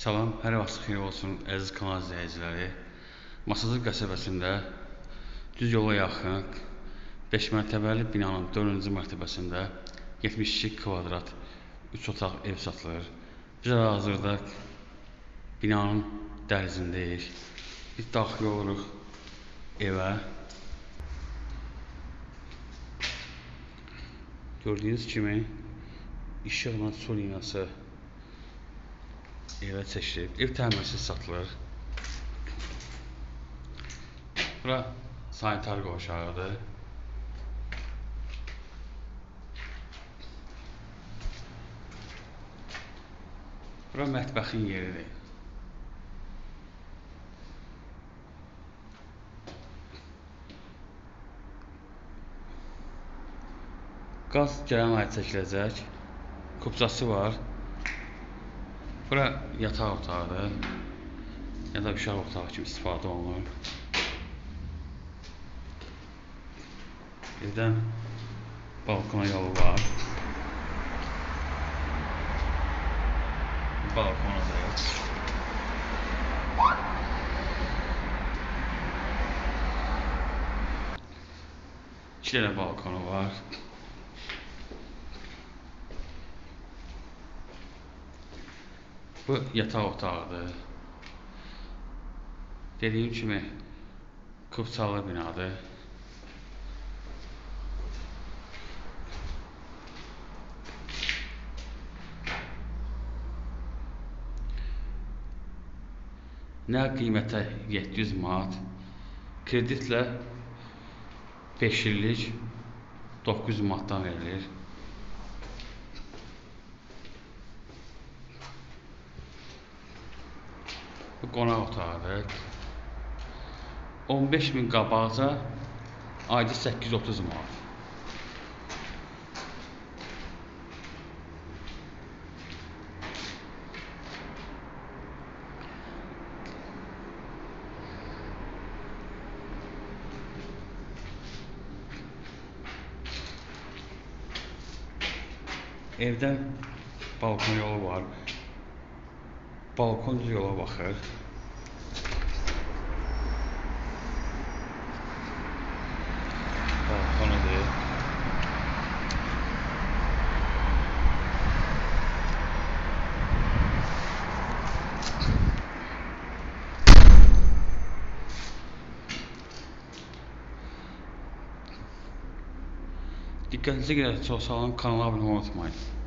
Salam, hər vaxt xeyir olsun əziz kanal izləyiciləri. Masazır qəsəbəsində düz yola yaxın 5 mərtəbəli binanın 4-cü mərtəbəsində 72 kvadrat 3 otaq ev satılır. Biz hazırda binanın dəhlizindəyik. Biz daxil oluruq evə. Gördüyünüz kimi işıqla su liniyası evə çəkilib. Ev təmirsiz satılır. Bura sanitar qovşağıdır. Bura mətbəxin yeridir. Qaz gələn ay çəkiləcək. Kubcası var. Bura yataq otağıdır. Ya da uşaq otağı kimi istifadə olunur. Evdən balkona yolu var. Balkonadır. İki dənə balkonu var. Bu yataq otağıdır. Dediyim kimi Qıbçalı binadır. Nə qiymətə 700 manat, kreditlə 5 illik 900 manatdan verilir. Qonaq otağıdır. 15 min qabağca ayda 830 manat. Evdən balkon yolu var. Balkon yola baxır. Balkonudur. Diqqətinizi görə çox sağ olun, kanala abunə olmayı unutmayın.